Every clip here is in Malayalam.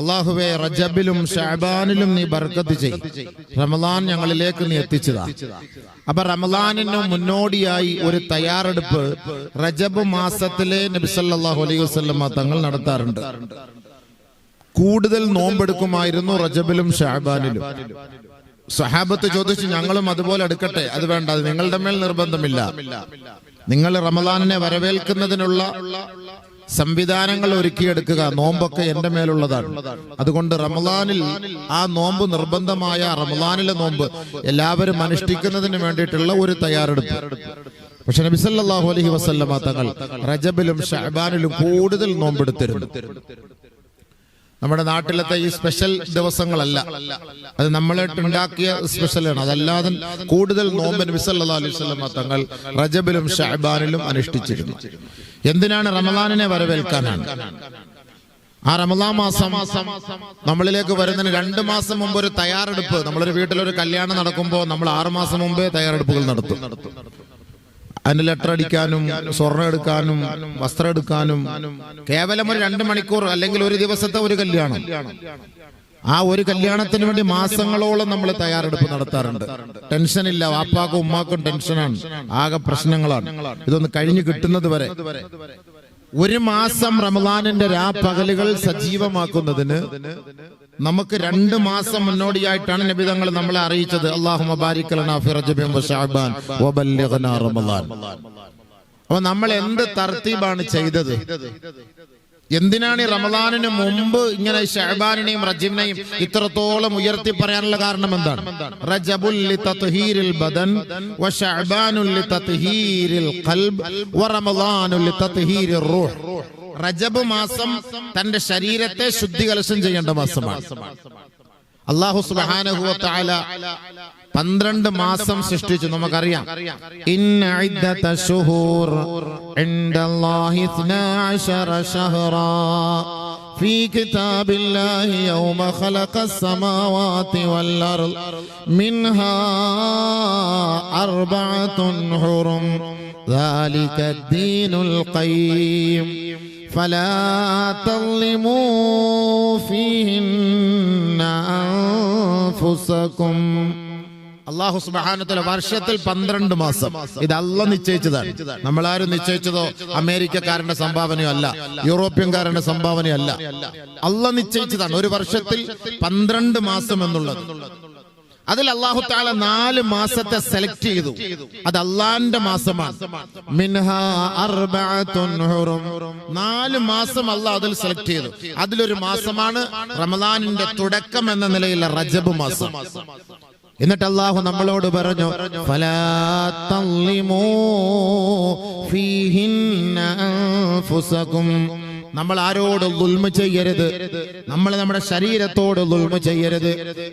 അള്ളാഹുവെ റജബിലും ഷാബാനിലും നീ ബർക്കത്ത് ചെയ്യും. റമലാൻ ഞങ്ങളിലേക്ക് നീ എത്തിച്ചതാ. അപ്പൊ റമലാനിന് മുന്നോടിയായി ഒരു തയ്യാറെടുപ്പ് റജബ് മാസത്തിലെ നബിസല്ലാഹു അലൈഹി വസ്ലമ തങ്ങൾ നടത്താറുണ്ട്. കൂടുതൽ നോമ്പെടുക്കുമായിരുന്നു റജബിലും ഷാബാനിലും സഹാബത്ത് ചോദിച്ചു ഞങ്ങളും അതുപോലെ എടുക്കട്ടെ അത് വേണ്ട നിങ്ങളുടെ മേൽ നിർബന്ധമില്ല. നിങ്ങൾ റമലാനിനെ വരവേൽക്കുന്നതിനുള്ള സംവിധാനങ്ങൾ ഒരുക്കിയെടുക്കുക നോമ്പൊക്കെ എന്റെ മേലുള്ളതാണ്. അതുകൊണ്ട് റമദാനിൽ ആ നോമ്പ് നിർബന്ധമായ റമദാനിലെ നോമ്പ് എല്ലാവരും അനുഷ്ഠിക്കുന്നതിന് വേണ്ടിയിട്ടുള്ള ഒരു തയ്യാറെടുപ്പ്. പക്ഷെ നബിസല്ലാഹു അലഹി വസല്ലമ തങ്ങൾ റജബിലും ഷഹബാനിലും കൂടുതൽ നോമ്പെടുത്തിരുന്നു. നമ്മുടെ നാട്ടിലത്തെ ഈ സ്പെഷ്യൽ ദിവസങ്ങളല്ല. അത് നമ്മളായിട്ട് ഉണ്ടാക്കിയ സ്പെഷ്യലാണ് അതല്ലാതെ കൂടുതൽ നോമ്പ് നബി അലൈഹി തങ്ങൾ റജബിലും ഷഹബാനിലും അനുഷ്ഠിച്ചിരുന്നു. എന്തിനാണ് റമദാനിനെ വരവേൽക്കാനാണ്? ആ റമദാ മാസം നമ്മളിലേക്ക് വരുന്നതിന് രണ്ട് മാസം മുമ്പ് ഒരു തയ്യാറെടുപ്പ്. നമ്മളൊരു വീട്ടിലൊരു കല്യാണം നടക്കുമ്പോൾ നമ്മൾ ആറു മാസം മുമ്പേ തയ്യാറെടുപ്പുകൾ നടത്തും. അതിന് ലെറ്റർ അടിക്കാനും സ്വർണം എടുക്കാനും വസ്ത്രം എടുക്കാനും കേവലം ഒരു രണ്ട് മണിക്കൂർ അല്ലെങ്കിൽ ഒരു ദിവസത്തെ ഒരു കല്യാണം. ആ ഒരു കല്യാണത്തിന് വേണ്ടി മാസങ്ങളോളം നമ്മൾ തയ്യാറെടുപ്പ് നടത്താറുണ്ട്. ടെൻഷൻ ഇല്ല വാപ്പാക്കും ഉമ്മാക്കും ടെൻഷനാണ് ആകെ പ്രശ്നങ്ങളാണ്. ഇതൊന്ന് കഴിഞ്ഞു കിട്ടുന്നത് വരെ. ഒരു മാസം റമദാനിന്റെ പകലുകൾ സജീവമാക്കുന്നതിന് നമുക്ക് രണ്ട് മാസം മുന്നോടിയായിട്ടാണ് നബിതങ്ങൾ നമ്മളെ അറിയിച്ചത്. അള്ളാഹു അപ്പൊ നമ്മൾ എന്ത് തർത്തീബാണ് ചെയ്തത്? എന്തിനാണ് ഈ റമദാനിന് മുമ്പ് ഇങ്ങനെ ഷഹബാനിനെയും റജിമിനെയും ഇത്രത്തോളം ഉയർത്തി പറയാനുള്ള കാരണം എന്താണ്? റജബുൽ ബദൻ വറമദാനുൽ ലിതത്ഹീരിർ റൂഹ്. റജബ് മാസം തന്റെ ശരീരത്തെ ശുദ്ധികലശം ചെയ്യേണ്ട മാസമാണ് അള്ളാഹു സുബ്ഹാനഹു വ തആല പന്ത്രണ്ട് മാസം സൃഷ്ടിച്ചു നമുക്കറിയാം ഇന്ന ഇദ്ദത ശുഹൂർ ഇൻദല്ലാഹി 12 ശഹറാ في كتاب الله يوم خلق السماوات والأرض منها أربعة حرم ذلك الدين القيم فلا تظلموا فيهن أنفسكم അള്ളാഹു സുബാനത്തിലെ വർഷത്തിൽ പന്ത്രണ്ട് മാസം ഇത് അല്ല നിശ്ചയിച്ചതാണ് നമ്മളാരും നിശ്ചയിച്ചതോ അമേരിക്കക്കാരന്റെ സംഭാവനയോ അല്ല യൂറോപ്യൻകാരന്റെ സംഭാവനയോ അല്ല അല്ല നിശ്ചയിച്ചതാണ് ഒരു വർഷത്തിൽ പന്ത്രണ്ട് മാസം എന്നുള്ളത് അതിൽ അള്ളാഹു താല നാല് മാസത്തെ സെലക്ട് ചെയ്തു. അത് അള്ളാന്റെ മാസമാണ്. നാല് മാസം അള്ളാഹ് അതിൽ സെലക്ട് ചെയ്തു. അതിലൊരു മാസമാണ് റമദാനിന്റെ തുടക്കം എന്ന നിലയിൽ റജബ് മാസം. എന്നിട്ട് അള്ളാഹു നമ്മളോട് പറഞ്ഞു ഫലാ. നമ്മൾ ആരോട് ദുൽമ ചെയ്യരുത്. നമ്മൾ നമ്മുടെ ശരീരത്തോട് ദുൽമ ചെയ്യരുത്.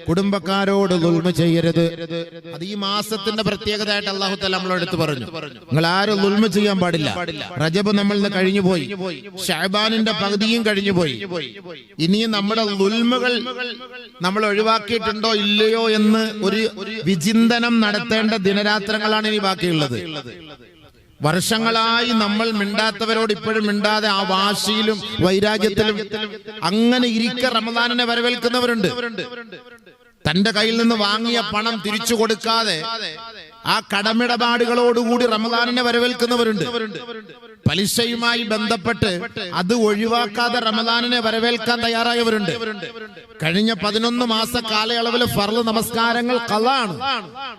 കുടുംബക്കാരോട് ദുൽമ ചെയ്യരുത്. അത് ഈ മാസത്തിന്റെ പ്രത്യേകതയായിട്ട് അള്ളാഹു തല നമ്മളെ എടുത്ത് പറഞ്ഞു. നിങ്ങൾ ആരും ദുൽമ ചെയ്യാൻ പാടില്ല. റജബ് നമ്മൾ ഇന്ന് കഴിഞ്ഞു പോയി. ഷഹബാനിന്റെ പകുതിയും കഴിഞ്ഞു പോയി. ഇനിയും നമ്മുടെ ദുൽമകൾ നമ്മൾ ഒഴിവാക്കിയിട്ടുണ്ടോ ഇല്ലയോ എന്ന് ഒരു വിചിന്തനം നടത്തേണ്ട ദിനരാത്രങ്ങളാണ് ഇനി ബാക്കിയുള്ളത്. വർഷങ്ങളായി നമ്മൾ മിണ്ടാത്തവരോട് ഇപ്പോഴും മിണ്ടാതെ ആ വാശിയിലും വൈരാഗ്യത്തിലും അങ്ങനെ ഇരിക്ക റമദാനിനെ വരവേൽക്കുന്നവരുണ്ട്. തന്റെ കയ്യിൽ നിന്ന് വാങ്ങിയ പണം തിരിച്ചു കൊടുക്കാതെ ആ കടമിടപാടുകളോടുകൂടി റമദാനിനെ വരവേൽക്കുന്നവരുണ്ട്. പലിശയുമായി ബന്ധപ്പെട്ട് അത് ഒഴിവാക്കാതെ റമദാനിനെ വരവേൽക്കാൻ തയ്യാറായവരുണ്ട്. കഴിഞ്ഞ പതിനൊന്ന് മാസ കാലയളവിൽ ഫർൾ നമസ്കാരങ്ങൾ കളാണ്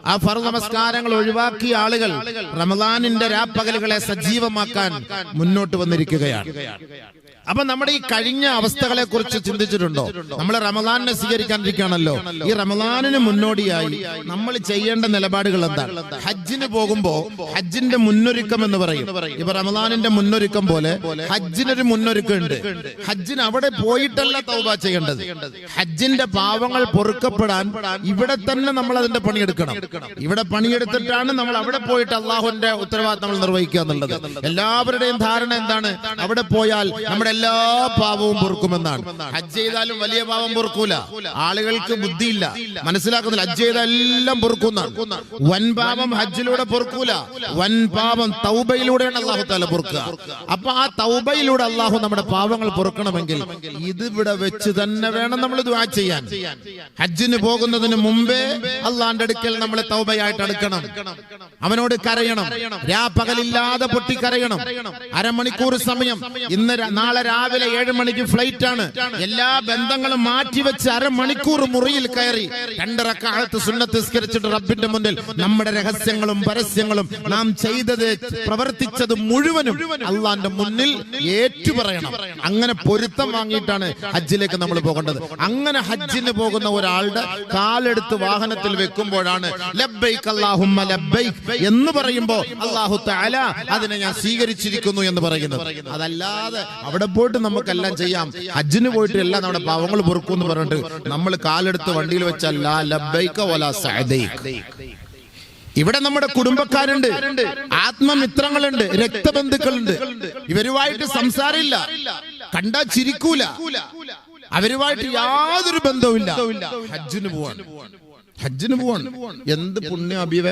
ആ ഫർൾ നമസ്കാരങ്ങൾ ഒഴിവാക്കിയ ആളുകൾ റമദാനിന്റെ രാപ്പകലുകളെ സജീവമാക്കാൻ മുന്നോട്ട് വന്നിരിക്കുകയാണ്. അപ്പൊ നമ്മുടെ ഈ കഴിഞ്ഞ അവസ്ഥകളെ കുറിച്ച് ചിന്തിച്ചിട്ടുണ്ടോ? നമ്മൾ റമദാനിനെ സ്വീകരിക്കാണ്ടിരിക്കുകയാണല്ലോ ഈ റമദാനിന് മുന്നോടിയായി നമ്മൾ ചെയ്യേണ്ട നിലപാടുകൾ എന്താണ്? ഹജ്ജിന് പോകുമ്പോ ഹജ്ജിന്റെ മുന്നൊരുക്കം എന്ന് പറയും. ഇപ്പൊ റമദാനിന്റെ മുന്നൊരുക്കം പോലെ ഹജ്ജിനൊരു മുന്നൊരുക്കം ഉണ്ട് ഹജ്ജിന് അവിടെ പോയിട്ടല്ല തൗബ ചെയ്യേണ്ടത്. ഹജ്ജിന്റെ പാവങ്ങൾ പൊറുക്കപ്പെടാൻ ഇവിടെ തന്നെ നമ്മൾ അതിന്റെ പണിയെടുക്കണം. ഇവിടെ പണിയെടുത്തിട്ടാണ് നമ്മൾ അവിടെ പോയിട്ട് അള്ളാഹുന്റെ ഉത്തരവാദിത്തം നമ്മൾ നിർവഹിക്കുക എന്നുള്ളത്. എല്ലാവരുടെയും ധാരണ എന്താണ്? അവിടെ പോയാൽ നമ്മുടെ എല്ലാ പാവവും പൊറുക്കുമെന്നാണ്. ഹജ്ജ് ചെയ്താലും വലിയ പാവം പൊറുക്കൂല. ആളുകൾക്ക് ബുദ്ധിയില്ല. മനസ്സിലാക്കുന്നില്ല. ഹജ്ജ് ചെയ്താൽ എല്ലാം പൊറുക്കുന്ന വൻ പാപം ഹജ്ജിലൂടെ പൊറുക്കൂല. വൻ പാപം തൗബയിലൂടെയാണ് അള്ളാഹു താല പൊറുക്കുക. അപ്പൊ ആ തൗബയിലൂടെ അള്ളാഹു നമ്മുടെ പാവങ്ങൾ പൊറുക്കണമെങ്കിൽ ഇതിവിടെ വെച്ച് തന്നെ വേണം നമ്മൾ ദുആ ചെയ്യാൻ. ഹജ്ജിന് പോകുന്നതിന് മുമ്പേ അള്ളാന്റെ അടുക്കൽ നമ്മൾ തൗബയായിട്ട് അടുക്കണം. അവനോട് കരയണം. രാപ്പകലില്ലാതെ പൊട്ടിക്കരയണം. അരമണിക്കൂർ സമയം. ഇന്ന് നാളെ രാവിലെ ഏഴ് മണിക്ക് ഫ്ലൈറ്റ് ആണ് എല്ലാ ബന്ധങ്ങളും മാറ്റിവെച്ച് അരമണിക്കൂർ മുറിയിൽ കയറി. രണ്ടരക്കാലത്ത് സുന്നത്ത് സുന്നത്തിസ്കരിച്ചിട്ട് റബ്ബിന്റെ മുന്നിൽ നമ്മുടെ രഹസ്യങ്ങളും പരസ്യങ്ങളും നാം ചെയ്തത് പ്രവർത്തിച്ചത് മുഴുവനും അള്ളാന്റെ മുന്നിൽ ഏറ്റുപറയണം. അങ്ങനെ പൊരുത്തം വാങ്ങിയിട്ടാണ് ഹജ്ജിലേക്ക് നമ്മൾ പോകേണ്ടത്. അങ്ങനെ ഹജ്ജിന് പോകുന്ന ഒരാളുടെ കാലെടുത്ത് വാഹനത്തിൽ വെക്കുമ്പോഴാണ് ലബ്ബൈക്ക് അല്ലാഹുമ്മ ലബ്ബൈക്ക് എന്ന് പറയുമ്പോ അള്ളാഹു അതിനെ ഞാൻ സ്വീകരിച്ചിരിക്കുന്നു എന്ന് പറയുന്നത്. അതല്ലാതെ അവിടെ പോയിട്ട് നമുക്കെല്ലാം ചെയ്യാം. ഹജ്ജിന് പോയിട്ട് എല്ലാം നമ്മുടെ പാവങ്ങൾ പൊറുക്കും എന്ന് പറഞ്ഞിട്ട് നമ്മൾ കാലെടുത്ത് വണ്ടിയിൽ വെച്ചാൽ ലാ വലാ ഇവിടെ നമ്മുടെ കുടുംബക്കാരുണ്ട് ആത്മമിത്രങ്ങളുണ്ട് രക്തബന്ധുക്കളുണ്ട്. ഇവരുമായിട്ട് സംസാരമില്ല കണ്ടാ ചിരിക്കൂല. അവരുമായിട്ട് യാതൊരു ബന്ധവുമില്ല. ഹജ്ജിന് പോവാണ്. ഹജ്ജിന് പോവാണ്. എന്ത് പുണ്യം അബീവ?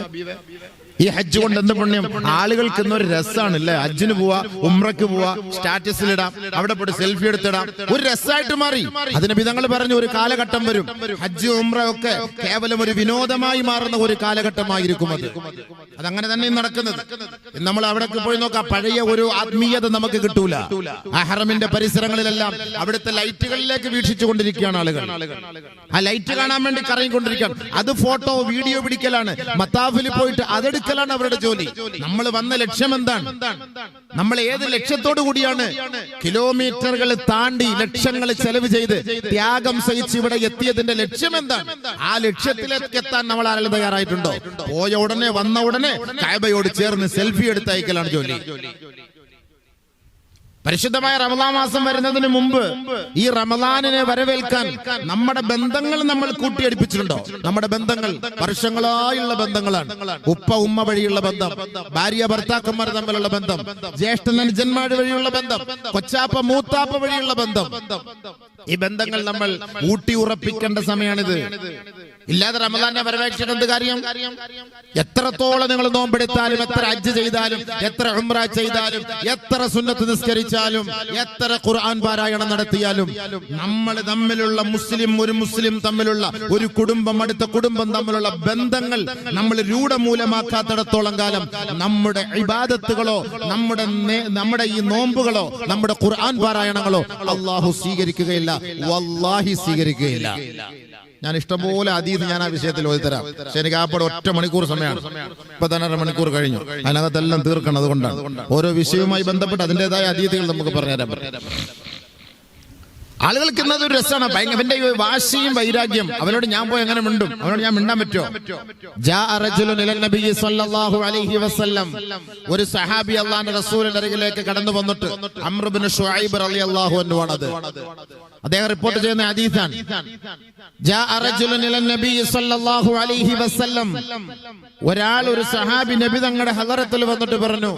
ഈ ഹജ്ജ് കൊണ്ട് എന്ത് പുണ്യം ആളുകൾക്ക് ഇന്നൊരു രസമാണ് അല്ലേ ഹജ്ജിന് പോവാ ഉമ്രക്ക് പോവാ സ്റ്റാറ്റസിലിടാം അവിടെ പോയിട്ട് സെൽഫി എടുത്തിടാം. ഒരു രസമായിട്ട് മാറി. അതിന് വിധങ്ങൾ പറഞ്ഞു ഒരു കാലഘട്ടം വരും. ഹജ്ജ് ഉമ്ര ഒക്കെ കേവലം ഒരു വിനോദമായി മാറുന്ന ഒരു കാലഘട്ടമായിരിക്കും അത്. അതങ്ങനെ തന്നെ നടക്കുന്നത്. നമ്മൾ അവിടെ പോയി നോക്കാം. പഴയ ഒരു ആത്മീയത നമുക്ക് കിട്ടൂല. അഹറമിന്റെ പരിസരങ്ങളിലെല്ലാം അവിടുത്തെ ലൈറ്റുകളിലേക്ക് വീക്ഷിച്ചു കൊണ്ടിരിക്കുകയാണ് ആളുകൾ. ആ ലൈറ്റ് കാണാൻ വേണ്ടി കറങ്ങിക്കൊണ്ടിരിക്കുകയാണ് അത് ഫോട്ടോ വീഡിയോ പിടിക്കലാണ്. മത്താഫിൽ പോയിട്ട് അതെടുക്കലാണ് അവരുടെ ജോലി. നമ്മൾ വന്ന ലക്ഷ്യം എന്താണ്? നമ്മൾ ഏത് ലക്ഷ്യത്തോടു കൂടിയാണ്? കിലോമീറ്ററുകൾ താണ്ടി ലക്ഷങ്ങൾ ചെലവ് ചെയ്ത് ത്യാഗം സഹിച്ച് ഇവിടെ എത്തിയതിന്റെ ലക്ഷ്യം എന്താണ്? ആ ലക്ഷ്യത്തിലേക്ക് എത്താൻ നമ്മൾ ആരെങ്കിലും തയ്യാറായിട്ടുണ്ടോ? പോയ ഉടനെ വന്ന ഉടനെ കായബയോട് ചേർന്ന് സെൽഫി എടുത്തയക്കലാണ് ജോലി. പരിശുദ്ധമായ റമദാ മാസം വരുന്നതിന് മുമ്പ് ഈ റമദാനിനെ വരവേൽക്കാൻ നമ്മുടെ ബന്ധങ്ങൾ നമ്മൾ കൂട്ടിയടിപ്പിച്ചിട്ടുണ്ടോ? നമ്മുടെ ബന്ധങ്ങൾ വർഷങ്ങളായുള്ള ബന്ധങ്ങളാണ്. ഉപ്പ ഉമ്മ വഴിയുള്ള ബന്ധം ഭാര്യ ഭർത്താക്കന്മാർ തമ്മിലുള്ള ബന്ധം ജ്യേഷ്ഠൻ അനുജന്മാർ വഴിയുള്ള ബന്ധം കൊച്ചാപ്പ മൂത്താപ്പ വഴിയുള്ള ബന്ധം. ഈ ബന്ധങ്ങൾ നമ്മൾ ഊട്ടി ഉറപ്പിക്കേണ്ട സമയമാണിത്. ഇല്ലാതെ റമദാനെ വരവേക്ഷിച്ചിട്ട് എന്ത് കാര്യം. എത്രത്തോളം നിങ്ങൾ നോമ്പെടുത്താലും എത്ര അജ്ജ് ചെയ്താലും എത്ര ഉംറ ചെയ്താലും എത്ര സുന്നത്ത് നിസ്കരിച്ചാലും എത്ര ഖുർആൻ പാരായണം നടത്തിയാലും നമ്മൾ തമ്മിലുള്ള മുസ്ലിം ഒരു മുസ്ലിം തമ്മിലുള്ള ഒരു കുടുംബം അടുത്ത കുടുംബം തമ്മിലുള്ള ബന്ധങ്ങൾ നമ്മൾ രൂഢമൂലമാക്കാത്തിടത്തോളം കാലം നമ്മുടെ ഇബാദത്തുകളോ നമ്മുടെ നമ്മുടെ ഈ നോമ്പുകളോ നമ്മുടെ ഖുർആൻ പാരായണങ്ങളോ അള്ളാഹു സ്വീകരിക്കുകയില്ല. വല്ലാഹി സ്വീകരിക്കുകയില്ല. ഞാൻ ഇഷ്ടംപോലെ അതീത് ഞാൻ ആ വിഷയത്തിൽ ഓതിത്തരാം തരാം പക്ഷെ എനിക്ക് ആ പടം ഒറ്റ മണിക്കൂർ സമയമാണ്. ഇപ്പൊ തന്നെ അര മണിക്കൂർ കഴിഞ്ഞു. അതിനകത്തെല്ലാം തീർക്കണം അതുകൊണ്ടാണ്. ഓരോ വിഷയവുമായി ബന്ധപ്പെട്ട് അതിന്റെതായ അതീതികൾ നമുക്ക് പറഞ്ഞുതരാൻ പറ്റും ആളുകൾക്ക് ഇന്നത് ഒരു രസമാണ്. ഭയങ്കര വാശിയും വൈരാഗ്യം. അവനോട് ഞാൻ പോയി എങ്ങനെ മിണ്ടും? അവനോട് ഞാൻ മിണ്ടാൻ പറ്റുമോ? ഒരു സഹാബി അള്ളാന്റെ റസൂലിന്റെ അരികിലേക്ക് കടന്നു വന്നിട്ട് അംർ ഷുഹൈബ് റളിയല്ലാഹു അൻഹു ആണത് അദ്ദേഹം റിപ്പോർട്ട് ചെയ്യുന്ന ഹദീസാണ്. ഒരാൾ ഒരു സഹാബി നബി തങ്ങളുടെ ഹദറത്തിൽ വന്നിട്ട് പറഞ്ഞു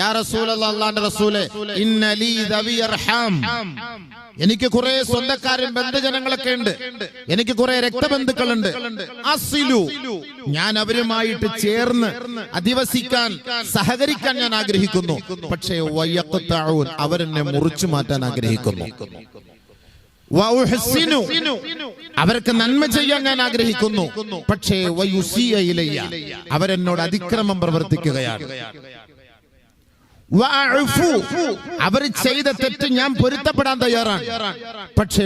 യാ റസൂലല്ലാഹ് അള്ളാന്റെ റസൂലെ എനിക്ക് കുറെ സ്വന്തക്കാരും ബന്ധുജനങ്ങളൊക്കെ ഉണ്ട്. എനിക്ക് കുറെ രക്തബന്ധുക്കളുണ്ട്. അസിലു ഞാൻ അവരുമായിട്ട് ചേർന്ന് അധിവസിക്കാൻ സഹകരിക്കാൻ ഞാൻ ആഗ്രഹിക്കുന്നു. പക്ഷേ അവരെന്നെ മുറിച്ചു മാറ്റാൻ ആഗ്രഹിക്കുന്നു. അവർക്ക് നന്മ ചെയ്യാൻ ഞാൻ ആഗ്രഹിക്കുന്നു. പക്ഷേ അവരെന്നോട് അതിക്രമം പ്രവർത്തിക്കുകയാണ്. അവർ ചെയ്ത തെറ്റ് ഞാൻ പൊരുത്തപ്പെടാൻ തയ്യാറാണ്. പക്ഷേ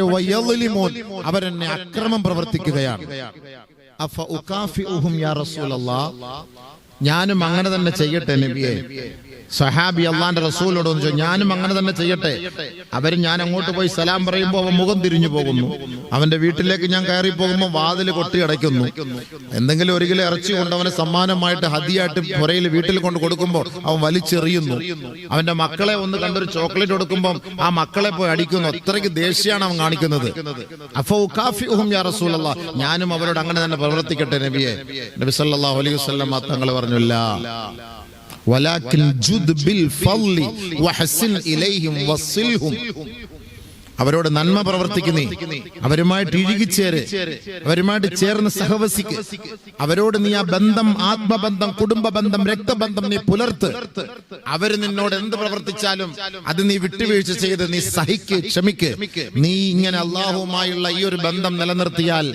അവരെന്നെ അക്രമം പ്രവർത്തിക്കുകയാണ്. ഞാനും അങ്ങനെ തന്നെ ചെയ്യട്ടെ നബിയെ. സഹാബി അള്ളാന്റെ റസൂലോട് ഒന്ന് ചോദിച്ചു ഞാനും അങ്ങനെ തന്നെ ചെയ്യട്ടെ. അവർ ഞാൻ അങ്ങോട്ട് പോയി സലാം പറയുമ്പോൾ അവൻ മുഖം തിരിഞ്ഞു പോകുന്നു. അവന്റെ വീട്ടിലേക്ക് ഞാൻ കയറി പോകുമ്പോൾ വാതിൽ കൊട്ടി അടയ്ക്കുന്നു. എന്തെങ്കിലും ഒരു കിലോ ഇറച്ചി കൊണ്ട് അവനെ സമ്മാനമായിട്ട് ഹതിയായിട്ട് പുരയിൽ വീട്ടിൽ കൊണ്ട് കൊടുക്കുമ്പോൾ അവൻ വലിച്ചെറിയുന്നു. അവന്റെ മക്കളെ ഒന്ന് കണ്ടൊരു ചോക്ലേറ്റ് കൊടുക്കുമ്പോൾ ആ മക്കളെ പോയി അടിക്കുന്നു. അത്രയ്ക്ക് ദേഷ്യമാണ് അവൻ കാണിക്കുന്നത്. അഫോ യാ റസൂലല്ലാ. ഞാനും അവരോട് അങ്ങനെ തന്നെ പ്രവർത്തിക്കട്ടെ നബിയെ. നബി സല്ലല്ലാഹു അലൈഹി വസല്ലം തങ്ങൾ പറഞ്ഞില്ല. ولكن جد بالفضل وحسن إليهم وصلهم. അവരോട് നന്മ പ്രവർത്തിക്കുന്നേ. അവരുമായിട്ട് ഇഴുകിച്ചേര്. അവരുമായിട്ട് ചേർന്ന് സഹവസിക്ക്. അവരോട് നീ ആ ബന്ധം ആത്മബന്ധം കുടുംബ ബന്ധം രക്തബന്ധം നീ പുലർത്ത്. അവർ നിന്നോട് എന്ത് പ്രവർത്തിച്ചാലും അത് നീ വിട്ടുവീഴ്ച ചെയ്ത് നീ സഹിക്ക് ക്ഷമിക്ക്. നീ ഇങ്ങനെ അള്ളാഹുമായുള്ള ഈ ഒരു ബന്ധം നിലനിർത്തിയാൽ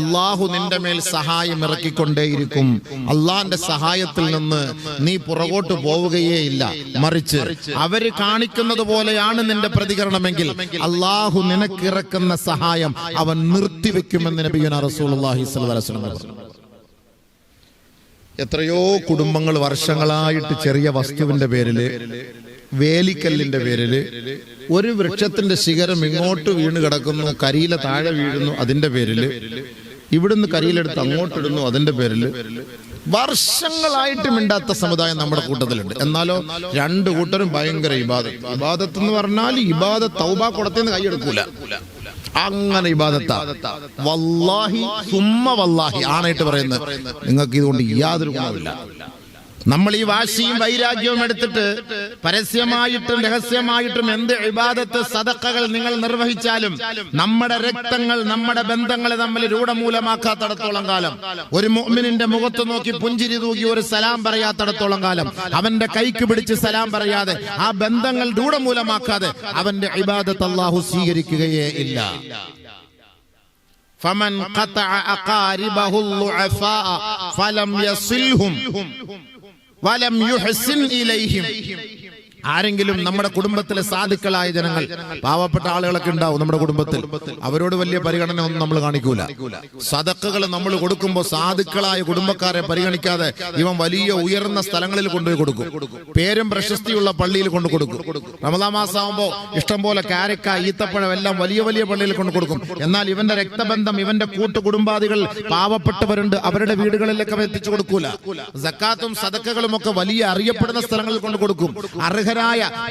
അള്ളാഹു നിന്റെ മേൽ സഹായം ഇറക്കിക്കൊണ്ടേയിരിക്കും. അള്ളാന്റെ സഹായത്തിൽ നിന്ന് നീ പുറകോട്ട് പോവുകയേ ഇല്ല മറിച്ച് അവർ കാണിക്കുന്നത് പോലെയാണ് നിന്റെ പ്രതികരണമെങ്കിൽ അള്ളാഹു നിനക്കിറക്കുന്ന സഹായം അവൻ നിർത്തിവെക്കുമെന്ന് നബിയുന വസല്ലം പറഞ്ഞു. എത്രയോ കുടുംബങ്ങൾ വർഷങ്ങളായിട്ട് ചെറിയ വസ്തുവിന്റെ പേരിൽ വേലിക്കല്ലിന്റെ പേരിൽ ഒരു വൃക്ഷത്തിന്റെ ശിഖരം ഇങ്ങോട്ട് വീണ് കിടക്കുന്നു കരിയില താഴെ വീഴുന്നു അതിന്റെ പേരിൽ ഇവിടുന്ന് കരിയിലെടുത്ത് അങ്ങോട്ടിടുന്നു അതിന്റെ പേരിൽ വർഷങ്ങളായിട്ട് മിണ്ടാത്ത സമുദായം നമ്മുടെ കൂട്ടത്തിലുണ്ട്. എന്നാലോ രണ്ട് കൂട്ടരും ഭയങ്കര ഇബാദത്ത്. ഇബാദത്ത് എന്ന് പറഞ്ഞാൽ ഇബാദ തൗബ കുടത്തിന്ന് കൈയെടുക്കൂല. അങ്ങനെ വല്ലാഹി സുമ്മ വല്ലാഹി ആണായിട്ട് പറയുന്നത്. നിങ്ങൾക്ക് ഇതുകൊണ്ട് യാതൊരു ഗുണമില്ല നമ്മൾ ഈ വാശിയും വൈരാഗ്യവും എടുത്തിട്ട് പരസ്യമായിട്ടും രഹസ്യമായിട്ടും എന്ത് ഇബാദത്ത് സദക്കകൾ നിങ്ങൾ നിർവഹിച്ചാലും നമ്മുടെ രക്തങ്ങൾ നമ്മുടെ ബന്ധങ്ങളെ തമ്മിൽ രൂഢമൂലമാക്കാത്തടത്തോളം കാലം ഒരു മുഅ്മിനിന്റെ മുഖത്ത് നോക്കി പുഞ്ചിരി തൂക്കി ഒരു സലാം പറയാത്തടത്തോളം കാലം അവന്റെ കൈക്ക് പിടിച്ച് സലാം പറയാതെ ആ ബന്ധങ്ങൾ രൂഢമൂലമാക്കാതെ അവന്റെ ഇബാദത്ത് അള്ളാഹു സ്വീകരിക്കുകയേ ഇല്ല فمن قطع أقاربه الضعفاء فلم يصلهم വലം യുഹ്സിൻ ഇലൈഹിം. ആരെങ്കിലും നമ്മുടെ കുടുംബത്തിലെ സാധുക്കളായ ജനങ്ങൾ പാവപ്പെട്ട ആളുകളൊക്കെ ഉണ്ടാവും നമ്മുടെ കുടുംബത്തിൽ. അവരോട് വലിയ പരിഗണന ഒന്നും നമ്മൾ കാണിക്കൂല. സതക്കുകൾ നമ്മൾ കൊടുക്കുമ്പോൾ സാധുക്കളായ കുടുംബക്കാരെ പരിഗണിക്കാതെ ഇവൻ വലിയ ഉയർന്ന സ്ഥലങ്ങളിൽ കൊണ്ടുപോയി കൊടുക്കും. പേരും പ്രശസ്തിയുള്ള പള്ളിയിൽ കൊണ്ടു കൊടുക്കും റമദാ മാസമാകുമ്പോൾ ഇഷ്ടംപോലെ കാരക്ക ഈത്തപ്പഴം എല്ലാം വലിയ വലിയ പള്ളിയിൽ കൊണ്ടു കൊടുക്കും എന്നാൽ ഇവന്റെ രക്തബന്ധം ഇവന്റെ കൂട്ടു കുടുംബാദികൾ പാവപ്പെട്ടവരുണ്ട്. അവരുടെ വീടുകളിലൊക്കെ എത്തിച്ചു കൊടുക്കൂല. സക്കാത്തും സതക്കകളും ഒക്കെ വലിയ അറിയപ്പെടുന്ന സ്ഥലങ്ങളിൽ കൊണ്ടു കൊടുക്കും അർഹരായ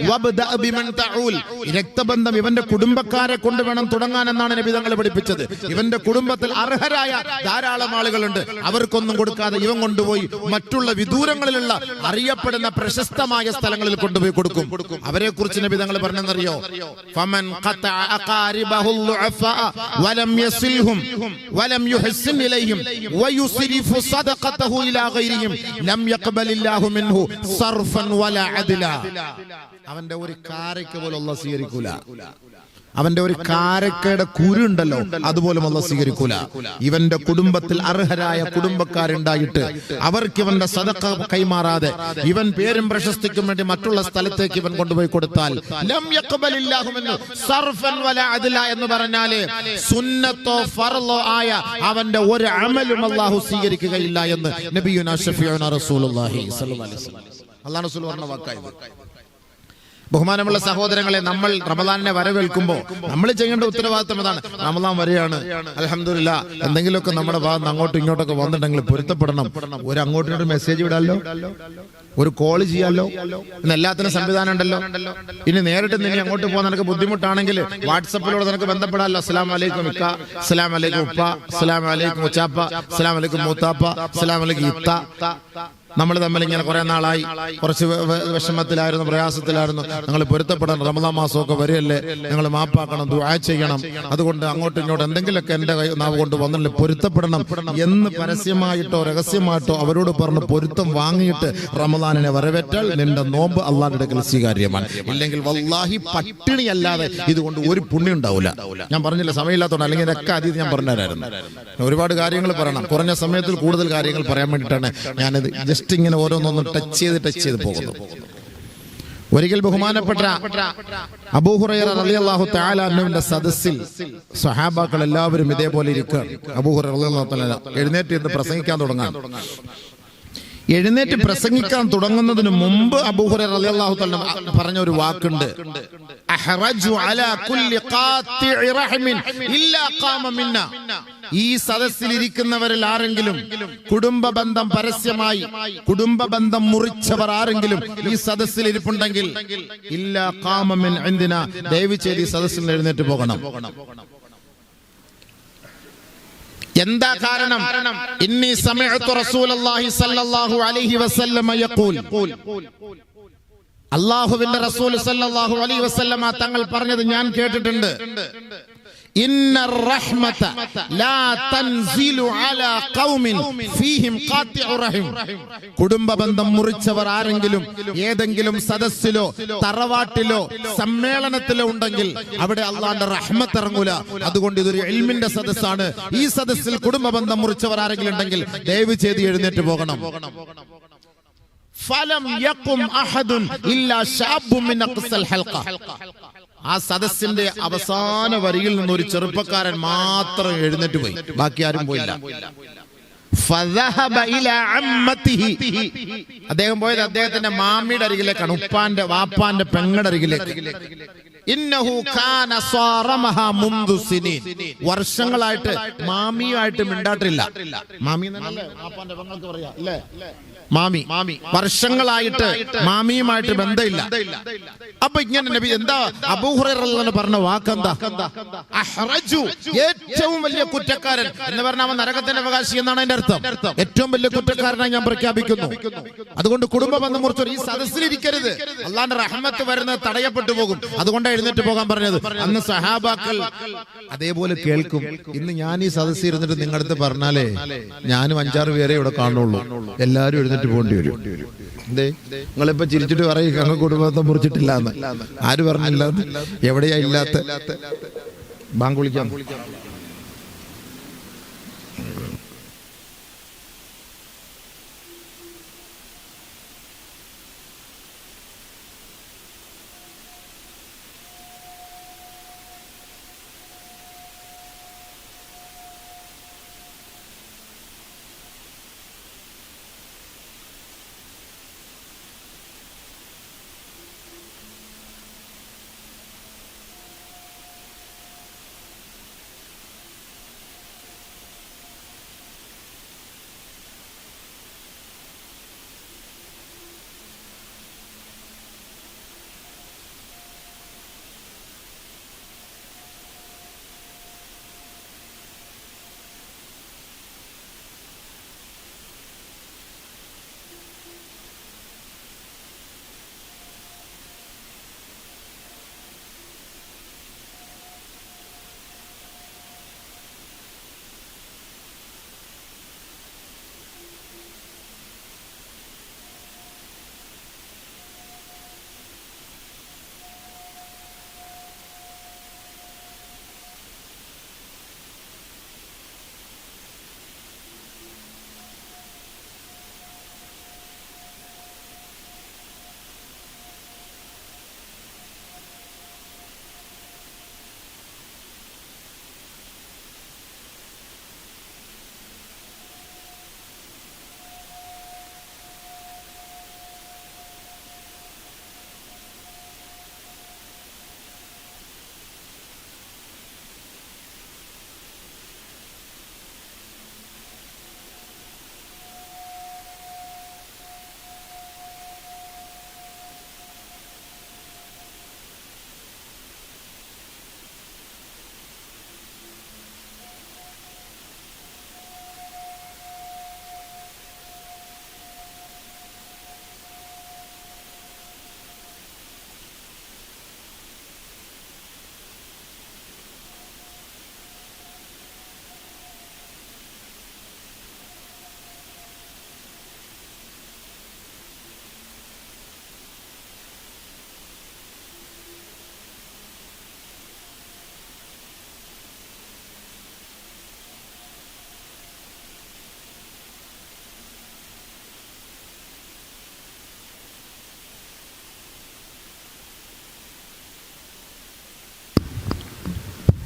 വബ്ദഅ ബിമൻ തഊൽ. രക്തബന്ധം ഇവന്റെ കുടുംബക്കാരെ കൊണ്ട് വേണം തുടങ്ങാൻ എന്നാണ് നബി തങ്ങൾ പഠിപ്പിച്ചത് ഇവന്റെ കുടുംബത്തിൽ അർഹരായ ധാരാളം ആളുകളുണ്ട് അവർക്കൊന്നും കൊടുക്കാതെ ഇവൻ കൊണ്ടുപോയി മറ്റുള്ള വിദൂരങ്ങളിലുള്ള അറിയപ്പെടുന്ന പ്രശസ്തമായ സ്ഥലങ്ങളിൽ കൊണ്ടുപോയി കൊടുക്കും അവരെ കുറിച്ച് നബി തങ്ങൾ പറഞ്ഞെന്നറിയോ ഫമൻ ഖതഅ അഖാരിബഹു الضعفاء ولم يصلهم ولم يحسن إليهم ويصرف صدقته إلى غيرهم لم يقبل الله منه صرفا ولا عدلا അവന്റെ ഒരു കാരയ്ക്ക് പോലും അല്ല സ്വീകരിക്കൂല. അവന്റെ ഒരു കാരക്കയുടെ കുരുണ്ടല്ലോ അതുപോലും അല്ല സ്വീകരിക്കൂല. ഇവന്റെ കുടുംബത്തിൽ അർഹരായ കുടുംബക്കാരുണ്ടായിട്ട് അവർക്ക് ഇവന്റെ സദക്ക കൈമാറാതെ ഇവൻ പേരും പ്രശസ്തിക്കും വേണ്ടി മറ്റുള്ള സ്ഥലത്തേക്ക് ഇവൻ കൊണ്ടുപോയി കൊടുത്താൽ എന്ന് പറഞ്ഞാൽ സുന്നത്തോ ഫർലോ ആയ അവന്റെ ഒരു അമലും അള്ളാഹു സ്വീകരിക്കുകയില്ല എന്ന് നബിയുനാ റസൂലുള്ളാഹി വസല്ലം. അല്ലാഹു റസൂൽ പറഞ്ഞ വാക്കായത് ബഹുമാനമുള്ള സഹോദരങ്ങളെ നമ്മൾ റമദാനിനെ വരവേൽക്കുമ്പോൾ നമ്മൾ ചെയ്യേണ്ട ഉത്തരവാദിത്തം അതാണ്. റമദാൻ വരെയാണ്. അലഹമില്ല എന്തെങ്കിലുമൊക്കെ നമ്മുടെ ഭാഗത്ത് അങ്ങോട്ടും ഇങ്ങോട്ടൊക്കെ വന്നിട്ടുണ്ടെങ്കിൽ പൊരുത്തപ്പെടണം. ഒരു അങ്ങോട്ടിനൊരു മെസ്സേജ് വിടാമല്ലോ ഒരു കോൾ ചെയ്യാമല്ലോ ഇന്ന് എല്ലാത്തിനും സംവിധാനം ഉണ്ടല്ലോ. ഇനി നേരിട്ട് നിന്നെ അങ്ങോട്ട് പോകാൻ നിനക്ക് ബുദ്ധിമുട്ടാണെങ്കിൽ വാട്സപ്പിലൂടെ നിനക്ക് ബന്ധപ്പെടാമല്ലോ അസ്സലാം വലൈക്കും ഇക്ക. അസ്സലാം വലൈക്കും ഉപ്പ. അസ്സലാം വലൈക്കും ഉച്ചാപ്പ. അസ്സലാം വലൈക്കും മൂത്താപ്പ. അസ്സലാം വലൈക്കും ഇത്ത. നമ്മൾ തമ്മിൽ ഇങ്ങനെ കുറെ നാളായി. കുറച്ച് വിഷമത്തിലായിരുന്നു പ്രയാസത്തിലായിരുന്നു. ഞങ്ങൾ പൊരുത്തപ്പെടണം. റമദാ മാസമൊക്കെ വരികയല്ലേ? ഞങ്ങൾ മാപ്പാക്കണം ദുആ ചെയ്യണം. അതുകൊണ്ട് അങ്ങോട്ടും ഇങ്ങോട്ടും എന്തെങ്കിലുമൊക്കെ എന്റെ കൈ നാവ് കൊണ്ട് വന്നില്ല പൊരുത്തപ്പെടണം എന്ന് പരസ്യമായിട്ടോ രഹസ്യമായിട്ടോ അവരോട് പറഞ്ഞ് പൊരുത്തം വാങ്ങിയിട്ട് റമദാനിനെ വരവേറ്റാൽ നിന്റെ നോമ്പ് അള്ളാന്റെ അടുക്കൽ സ്വീകാര്യമാണ്. ഇല്ലെങ്കിൽ വല്ലാഹി പട്ടിണിയല്ലാതെ ഇതുകൊണ്ട് ഒരു പുണ്യം ഉണ്ടാവില്ല ഞാൻ പറഞ്ഞില്ല സമയമില്ലാത്തതുകൊണ്ട് അല്ലെങ്കിൽ ഇതൊക്കെ അതീത് ഞാൻ പറഞ്ഞുതരായിരുന്നു. ഒരുപാട് കാര്യങ്ങൾ പറയണം. കുറഞ്ഞ സമയത്തിൽ കൂടുതൽ കാര്യങ്ങൾ പറയാൻ വേണ്ടിയിട്ടാണ് ഞാനിത് ജസ്റ്റ് ഇങ്ങനെ ഓരോന്നൊന്ന് ടച്ച് ചെയ്ത് ടച്ച് ചെയ്ത് പോകുന്നു. ഒരിക്കൽ ബഹുമാനപ്പെട്ട അബൂഹുറൈറ റളിയല്ലാഹു തആല അൻഹുവിന്റെ സദസ്സിൽ സഹാബാക്കൾ എല്ലാവരും ഇതേപോലെ ഇരിക്കുകയാണ്. തആല എഴുന്നേറ്റ് ഇന്ന് പ്രസംഗിക്കാൻ തുടങ്ങാൻ. എഴുന്നേറ്റ് പ്രസംഗിക്കാൻ തുടങ്ങുന്നതിന് മുമ്പ് അബൂഹുര റളിയല്ലാഹു തആല പറഞ്ഞ ഒരു വാക്കുണ്ട്. അഹ്റജു അലാ കുല്ലി ഖാത്തിഇ റഹ്മിൻ ഇല്ലാ ഖാമ മിന്ന. ഈ സദസ്സിൽ ഇരിക്കുന്നവരിൽ ആരെങ്കിലും കുടുംബ ബന്ധം പരസ്യമായി കുടുംബ ബന്ധം മുറിച്ചവർ ആരെങ്കിലും ഈ സദസ്സിൽ ഇരിപ്പുണ്ടെങ്കിൽ ഇല്ല കാമമിൻ എന്തിനാ ദയവ് ചെയ്ത് ഈ സദസ്സിൽ എഴുന്നേറ്റ് പോകണം. എന്താ കാരണം? ഇന്നി സമയത്തു റസൂലല്ലാഹി സല്ലല്ലാഹു അലൈഹി വസല്ലമ യഖൂൽ. അള്ളാഹുവിന്റെ റസൂൽ സല്ലല്ലാഹു അലൈഹി വസല്ലമ തങ്ങൾ പറഞ്ഞത് ഞാൻ കേട്ടിട്ടുണ്ട്. ഇന്ന റഹ്മത ലാ തൻസിലു അലാ ഖൗമിൻ ഫീഹിം قاطع റഹിം കുടുംബ ബന്ധം മുറിച്ചവർ ആരെങ്കിലും ഏതെങ്കിലും സദസ്സിലോ തറവാട്ടിലോ സമ്മേളനത്തിലോ ഉണ്ടെങ്കിൽ അവിടെ അള്ളാന്റെ റഹ്മത്ത് ഇറങ്ങൂല. അതുകൊണ്ട് ഇതൊരു എൽമിന്റെ സദസ്സാണ്. ഈ സദസ്സിൽ കുടുംബ ബന്ധം മുറിച്ചവർ ആരെങ്കിലും ഉണ്ടെങ്കിൽ ദയവ് ചെയ്ത് എഴുന്നേറ്റ് പോകണം. ഫലം യക്കും അഹദുൻ ഇല്ലാ ശാബും മിൻ അഖ്സൽ ഹൽഖ. ആ സദസ്സിന്റെ അവസാന വരിയിൽ നിന്ന് ഒരു ചെറുപ്പക്കാരൻ മാത്രം എഴുന്നേറ്റ് പോയി. ബാക്കി ആരും പോയില്ല. അദ്ദേഹം പോയത് അദ്ദേഹത്തിന്റെ മാമിയുടെ അരികിലേക്കാണ് ഉപ്പാന്റെ വാപ്പാന്റെ പെങ്ങളുടെ അരികിലേക്ക്. ഇന്നഹു കാന സ്വാറമഹ മുൻദു സിനീൻ. വർഷങ്ങളായിട്ട് മാമിയുമായിട്ട് മിണ്ടാട്ടില്ല. മാമി? പറയാ. മാമി? മാമി. വർഷങ്ങളായിട്ട് മാമിയുമായിട്ട് ബന്ധമില്ല. അപ്പൊ ഇങ്ങനെ നബി എന്താ? അബൂഹുറ പറഞ്ഞ വാക്കെന്താ? അഹ്റജു. ഏറ്റവും വലിയ കുറ്റക്കാരൻ എന്ന് പറഞ്ഞാൽ അവൻ നരകത്തിന്റെ അവകാശി എന്നാണ് അതിന്റെ അർത്ഥം. ഏറ്റവും വലിയ കുറ്റക്കാരനായി ഞാൻ പ്രഖ്യാപിക്കുന്നു. അതുകൊണ്ട് കുടുംബ ബന്ധം മുറിച്ചു ഈ സദസ്സിലിരിക്കരുത്. അള്ളാന്റെ റഹ്മത്ത് വരുന്നത് തടയപ്പെട്ടു പോകും. അതുകൊണ്ട് എഴുന്നേറ്റ് പോകാൻ പറഞ്ഞത്. അന്ന് സഹാബാക്കൾ അതേപോലെ കേൾക്കും. ഇന്ന് ഞാൻ ഈ സദസ്സിൽ ഇരുന്നിട്ട് നിങ്ങളുടെ അടുത്ത് പറഞ്ഞാലേ ഞാനും അഞ്ചാറ് പേരെ ഇവിടെ കാണുള്ളൂ. എല്ലാരും എഴുന്നേറ്റ് പോകേണ്ടി വരും. എന്തേ? നിങ്ങളിപ്പോ ചിരിച്ചിട്ട് പറയും ഞങ്ങൾ കുടുംബത്തെ മുറിച്ചിട്ടില്ല എന്ന് ആര് പറഞ്ഞില്ല എവിടെയാ ഇല്ലാത്ത? ബാങ്ക് വിളിക്കാം.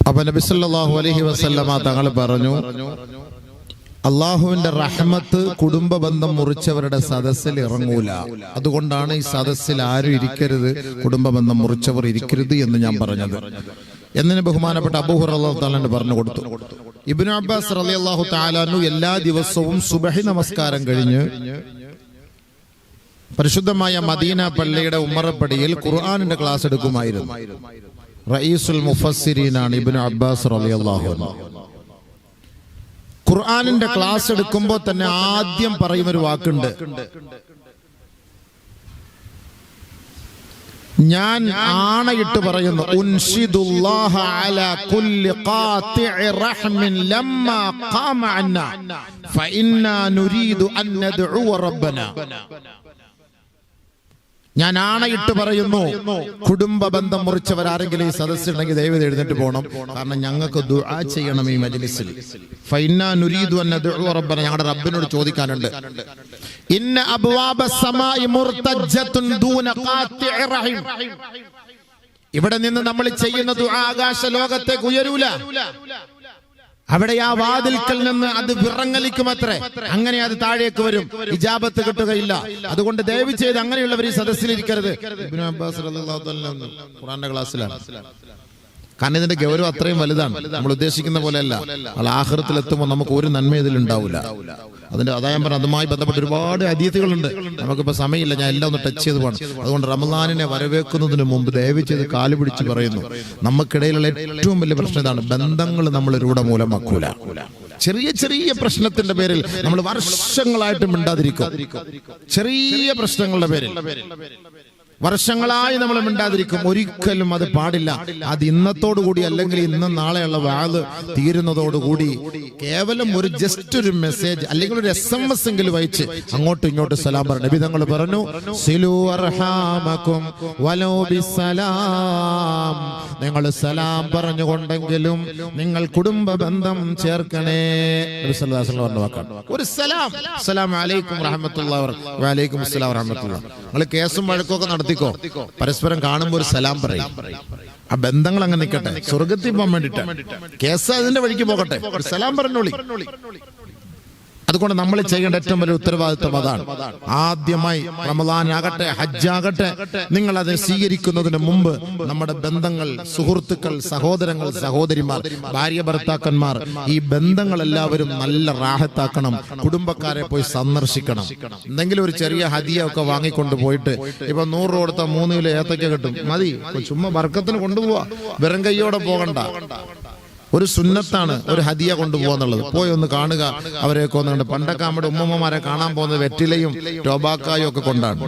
അപ്പൊ നബി സല്ലല്ലാഹു അലൈഹി വസല്ലമ തങ്ങൾ പറഞ്ഞു അള്ളാഹുവിന്റെ റഹ്മത്ത് കുടുംബ ബന്ധം മുറിച്ചവരുടെ സദസ്സിൽ ഇറങ്ങൂല. അതുകൊണ്ടാണ് ഈ സദസ്സിൽ ആരും ഇരിക്കരുത് കുടുംബ ബന്ധം മുറിച്ചവർ ഇരിക്കരുത് എന്ന് ഞാൻ പറഞ്ഞത്. എന്നിന് ബഹുമാനപ്പെട്ട അബൂഹുർ അള്ളാഹു പറഞ്ഞു കൊടുത്തു. ഇബ്നു അബ്ബാസ് അള്ളാഹു താലാനു എല്ലാ ദിവസവും സുബഹി നമസ്കാരം കഴിഞ്ഞ് പരിശുദ്ധമായ മദീന പള്ളിയുടെ ഉമ്മറപ്പടിയിൽ ഖുർആാനിന്റെ ക്ലാസ് എടുക്കുമായിരുന്നു. റയീസുൽ മുഫസ്സിരീനാണ് ഇബ്നു അബ്ബാസ് റളിയല്ലാഹു അൻഹു. ഖുർആാനിന്റെ ക്ലാസ് എടുക്കുമ്പോൾ തന്നെ ആദ്യം പറയുന്ന ഒരു വാക്കുണ്ട്. ഞാൻ ആണയിട്ട് പറയുന്നു ഉൻഷിദുല്ലാഹ അലാ കുല്ലി ഖാത്തിഇ റഹ്മിൻ ലമ്മാ ഖാമ അന്നാ ഫഇന്നാ നുരീദു അൻ നദ്ഉ റബ്ബന ഞാൻ ആണയിട്ട് പറയുന്നു. കുടുംബ ബന്ധം മുറിച്ചവർ ആരെങ്കിലും ഈ സദസ്സുണ്ടെങ്കിൽ ദൈവം എഴുന്നേറ്റ് പോകണം. കാരണം ഞങ്ങൾക്ക് ദുആ ചെയ്യണം ഈ മജ്ലിസിൽ. ഫൈന്നാ നുരീദു റബ്ബന ഞങ്ങളുടെ റബ്ബിനോട് ചോദിക്കാനുണ്ട്. ഇന്ന സമായി ദൂന ഇവിടെ നിന്ന് നമ്മൾ ചെയ്യുന്ന ദുആ ആകാശ ലോകത്തേക്ക് ഉയരൂല. അവിടെ ആ വാതിൽക്കൽ നിന്ന് അത് വിറങ്ങലിക്കുമത്രേ. അങ്ങനെ അത് താഴേക്ക് വരും. ഇജാബത്ത് കിട്ടുകയില്ല. അതുകൊണ്ട് ദയവ് ചെയ്ത് അങ്ങനെയുള്ളവർ ഈ സദസ്സിലിരിക്കരുത്. ക്ലാസ്സിലാണ്. കാരണം ഇതിന്റെ ഗൗരവം അത്രയും വലുതാണ്. നമ്മൾ ഉദ്ദേശിക്കുന്ന പോലെയല്ല. അല്ല ആഖിറത്തിൽ എത്തുമ്പോൾ നമുക്ക് ഒരു നന്മ ഇതിൽ അതിന്റെ അതാ ഞാൻ പറഞ്ഞു അതുമായി ബന്ധപ്പെട്ട് ഒരുപാട് അതീതികളുണ്ട് നമുക്കിപ്പോ സമയമില്ല ഞാൻ എല്ലാം ഒന്ന് ടച്ച് ചെയ്ത് പോകണം. അതുകൊണ്ട് റമദാനിനെ വരവേക്കുന്നതിന് മുമ്പ് ദയവ് ചെയ്ത് കാൽ പിടിച്ച് പറയുന്നു. നമുക്കിടയിലുള്ള ഏറ്റവും വലിയ പ്രശ്നം ഇതാണ്. ബന്ധങ്ങൾ നമ്മൾ രൂഢ മൂലമാക്കൂല ചെറിയ ചെറിയ പ്രശ്നത്തിന്റെ പേരിൽ നമ്മൾ വർഷങ്ങളായിട്ട് മിണ്ടാതിരിക്കും. ചെറിയ പ്രശ്നങ്ങളുടെ പേരിൽ. വർഷങ്ങളായി നമ്മൾ മിണ്ടാതിരിക്കും. ഒരിക്കലും അത് പാടില്ല. അത് ഇന്നത്തോടു കൂടി അല്ലെങ്കിൽ ഇന്നും നാളെയുള്ള വാത് തീരുന്നതോടുകൂടി കേവലം ഒരു ജസ്റ്റ് ഒരു മെസ്സേജ് അല്ലെങ്കിൽ ഒരു എസ് എം എസ് എങ്കിലും വായിച്ച് അങ്ങോട്ടും ഇങ്ങോട്ടും സലാം പറഞ്ഞു. നബി തങ്ങൾ പറഞ്ഞു സിലു നിങ്ങൾ സലാം പറഞ്ഞുകൊണ്ടെങ്കിലും നിങ്ങൾ കുടുംബ ബന്ധം ചേർക്കണേ. പറഞ്ഞു വാക്കാണ്. ഒരു സലാം. അസ്സലാമു അലൈക്കും വറഹ്മത്തുള്ളാഹി നിങ്ങൾ കേസും വഴക്കൊക്കെ നടത്തിക്കോ പരസ്പരം കാണുമ്പോൾ ഒരു സലാം പറയും. ആ ബന്ധങ്ങൾ അങ്ങ് നിൽക്കട്ടെ സ്വർഗത്തിൽ പോകാൻ വേണ്ടിട്ട്. കേസ് അതിന്റെ വഴിക്ക് പോകട്ടെ. സലാം പറഞ്ഞോളി. അതുകൊണ്ട് നമ്മൾ ചെയ്യേണ്ട ഏറ്റവും വലിയ ഉത്തരവാദിത്വം അതാണ്. ആദ്യമായി റമദാൻ ആകട്ടെ ഹജ്ജാകട്ടെ നിങ്ങൾ അത് സ്വീകരിക്കുന്നതിന് മുമ്പ് നമ്മുടെ ബന്ധങ്ങൾ സുഹൃത്തുക്കൾ സഹോദരങ്ങൾ സഹോദരിമാർ ഭാര്യ ഭർത്താക്കന്മാർ ഈ ബന്ധങ്ങൾ എല്ലാവരും നല്ല റാഹത്താക്കണം കുടുംബക്കാരെ പോയി സന്ദർശിക്കണം. എന്തെങ്കിലും ഒരു ചെറിയ ഹദിയ ഒക്കെ വാങ്ങിക്കൊണ്ട് പോയിട്ട് ഇപ്പൊ നൂറ് കൊടുത്ത മൂന്ന് കിലോ ഏത്തക്ക കിട്ടും. മതി. ചുമ്മാ വർക്കത്തിന് കൊണ്ടുപോവാ. വെറും കൈയോടെ പോകണ്ട. ഒരു സുന്നത്താണ് ഒരു ഹദിയ കൊണ്ടുപോകുന്നുള്ളത് പോയി ഒന്ന് കാണുക അവരെയൊക്കെ ഒന്നുണ്ട് പണ്ടൊക്കെ നമ്മുടെ ഉമ്മമ്മമാരെ കാണാൻ പോകുന്നത് വെറ്റിലയും ടോബാക്കായും ഒക്കെ കൊണ്ടാണ്.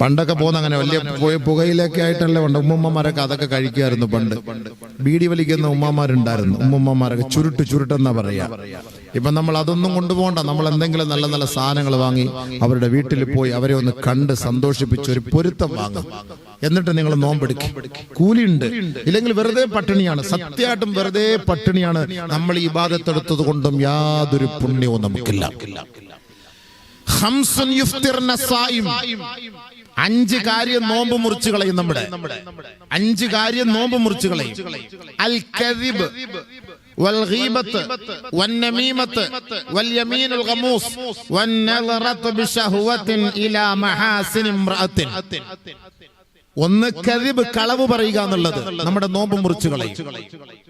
പണ്ടൊക്കെ പോകുന്ന അങ്ങനെ വലിയ പോയ പുകയിലൊക്കെ ആയിട്ടല്ലേ ഉണ്ട് ഉമ്മമ്മമാരൊക്കെ അതൊക്കെ കഴിക്കുമായിരുന്നു പണ്ട്. ബീഡി വലിക്കുന്ന ഉമ്മമാരുണ്ടായിരുന്നു. ഉമ്മമ്മമാരൊക്കെ ചുരുട്ട് ചുരുട്ടെന്നാ പറയാ. ഇപ്പൊ നമ്മൾ അതൊന്നും കൊണ്ടുപോകണ്ട. നമ്മൾ എന്തെങ്കിലും നല്ല നല്ല സാധനങ്ങൾ വാങ്ങി അവരുടെ വീട്ടിൽ പോയി അവരെ ഒന്ന് കണ്ട് സന്തോഷിപ്പിച്ച് ഒരു പൊരുത്തം വാങ്ങും. എന്നിട്ട് നിങ്ങൾ നോമ്പെടുക്കും കൂലിയുണ്ട് ഇല്ലെങ്കിൽ വെറുതെ പട്ടിണിയാണ് സത്യമായിട്ടും വെറുതെ പട്ടിണിയാണ് നമ്മൾ ഈ ബാധത്തെടുത്തത് കൊണ്ടും യാതൊരു പുണ്യവും നമുക്കില്ല ഖംസുൻ യുഫ്തിർന സായിം. അഞ്ച് കാര്യം നോമ്പ് മുറിച്ചു കളയും നമ്മുടെ അഞ്ച് കാര്യം നോമ്പ് മുറിച്ചു കളയും അൽ കദിബ് والغيبة والنميمة واليمين الغموس والنظرة بشهوة إلى محاسن امرأة ഒന്ന് കതിബ് കളവ് പറയുക എന്നുള്ളത്. നമ്മുടെ നോമ്പ് മുറിച്ചു കളയും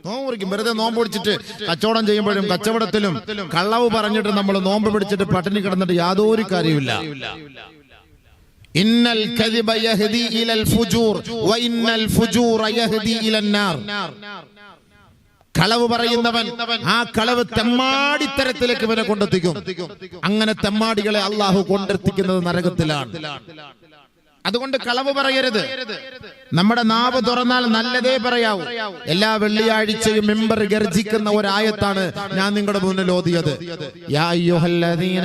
നോമ്പ് മുറിക്കും. വെറുതെ നോമ്പ് പിടിച്ചിട്ട് കച്ചവടം ചെയ്യുമ്പോഴും കച്ചവടത്തിലും കള്ളവ് പറഞ്ഞിട്ട് നമ്മൾ നോമ്പ് പിടിച്ചിട്ട് പട്ടിണി കിടന്നിട്ട് യാതൊരു കാര്യമില്ല ഇന്നൽ കദിബ യഹ്ദി ഇലൽ ഫുജൂർ വ ഇന്നൽ ഫുജൂറ യഹ്ദി ഇലൻ നാർ. കളവ് പറയുന്നവൻ ആ കളവ് തെമ്മാടിത്തരത്തിലേക്ക് ഇവനെ കൊണ്ടെത്തിക്കും. അങ്ങനെ തെമ്മാടികളെ അള്ളാഹു കൊണ്ടെത്തിക്കുന്നത് നരകത്തിലാണ്. അതുകൊണ്ട് കളവ് പറയരുത്. നമ്മുടെ നാവ് തുറന്നാൽ നല്ലതേ പറയാവൂ. എല്ലാ വെള്ളിയാഴ്ചയും മെമ്പർ ഗർജിക്കുന്ന ഒരായത്താണ് ഞാൻ നിങ്ങളുടെ മുന്നിൽ ഓതിയത്.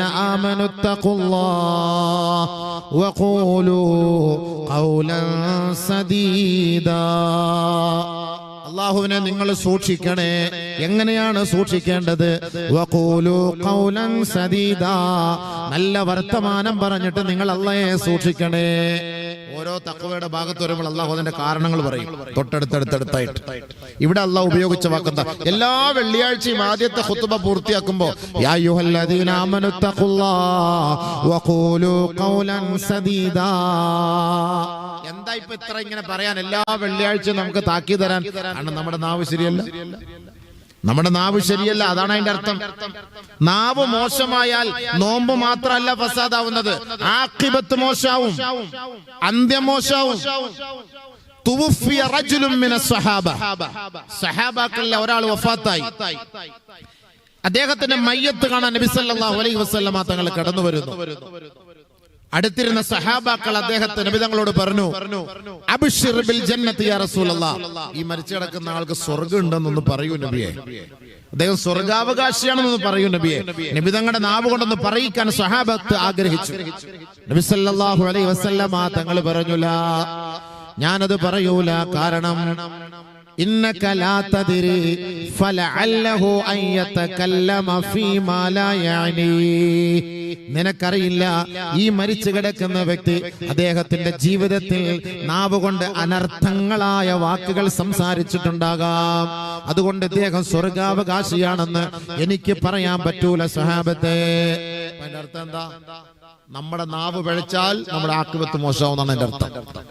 ആമനു അള്ളാഹുവിനെ നിങ്ങൾ സൂക്ഷിക്കണേ. എങ്ങനെയാണ് സൂക്ഷിക്കേണ്ടത്? നല്ല വർത്തമാനം പറഞ്ഞിട്ട് നിങ്ങൾ അള്ളയെ സൂക്ഷിക്കണേ. ഓരോ തക്കവയുടെ ഭാഗത്ത് വരുമ്പോൾ അള്ളാഹു അതിന്റെ കാരണങ്ങൾ പറയും. തൊട്ടടുത്തടുത്തടുത്തായിട്ട്. ഇവിടെ അള്ളാഹ് ഉപയോഗിച്ച വാക്കെന്താ എല്ലാ വെള്ളിയാഴ്ചയും ആദ്യത്തെ ഹുത്തുബ പൂർത്തിയാക്കുമ്പോ എന്താ ഇപ്പൊ ഇത്ര ഇങ്ങനെ പറയാൻ? എല്ലാ വെള്ളിയാഴ്ചയും നമുക്ക് താക്കി തരാൻ. കാരണം നമ്മുടെ നാവ് ശരിയല്ല. നമ്മുടെ നാവ് ശരിയല്ല അതാണ് അതിന്റെ അർത്ഥം. നാവ് മോശമായാൽ നോമ്പ് മാത്രമല്ല ഫസാദാവുന്നത്. ആക്കിബത്ത് മോശാവും. അന്ത്യം മോശാവും. ഒരാൾ വഫാത്തായി. അദ്ദേഹത്തിന്റെ മയ്യത്ത് കാണാൻ നബി സല്ലല്ലാഹു അലൈഹി വസല്ലമ തങ്ങൾ കടന്നു വരുന്നു അടുത്തിരുന്ന സഹാബാക്കൾ അദ്ദേഹത്തെ നബി തങ്ങളോട് പറഞ്ഞു അബ്ശിർ ബിൽ യാ ഈ മരിച്ചു കിടക്കുന്ന ആൾക്ക് സ്വർഗം ഉണ്ടെന്നൊന്ന് പറയൂ നബിയെ. അദ്ദേഹം സ്വർഗാവകാശിയാണെന്ന് പറയൂ നബിയെ. നബി തങ്ങളുടെ നാവ് കൊണ്ടൊന്ന് പറയിക്കാൻ സഹാബത്ത് ആഗ്രഹിച്ചു. നബി സല്ലല്ലാഹു അലൈഹി വസല്ലമ തങ്ങൾ പറഞ്ഞുല ഞാനത് പറയൂല. കാരണം إنك لا تدري فلعله أن يتكلم فيما لا يعنيه നിനക്കറിയില്ല ഈ മരിച്ചു കിടക്കുന്ന വ്യക്തി അദ്ദേഹത്തിന്റെ ജീവിതത്തിൽ നാവ് കൊണ്ട് അനർത്ഥങ്ങളായ വാക്കുകൾ സംസാരിച്ചിട്ടുണ്ടാകാം അതുകൊണ്ട് ഇദ്ദേഹം സ്വർഗാവകാശിയാണെന്ന് എനിക്ക് പറയാൻ പറ്റൂല സഹാബത്തെ അതിന്റെ അർത്ഥം എന്താ നമ്മുടെ നാവ് പിഴച്ചാൽ നമ്മുടെ ആക്കുവത്ത് മോശമാവുന്നതാണ് എന്റെ അർത്ഥം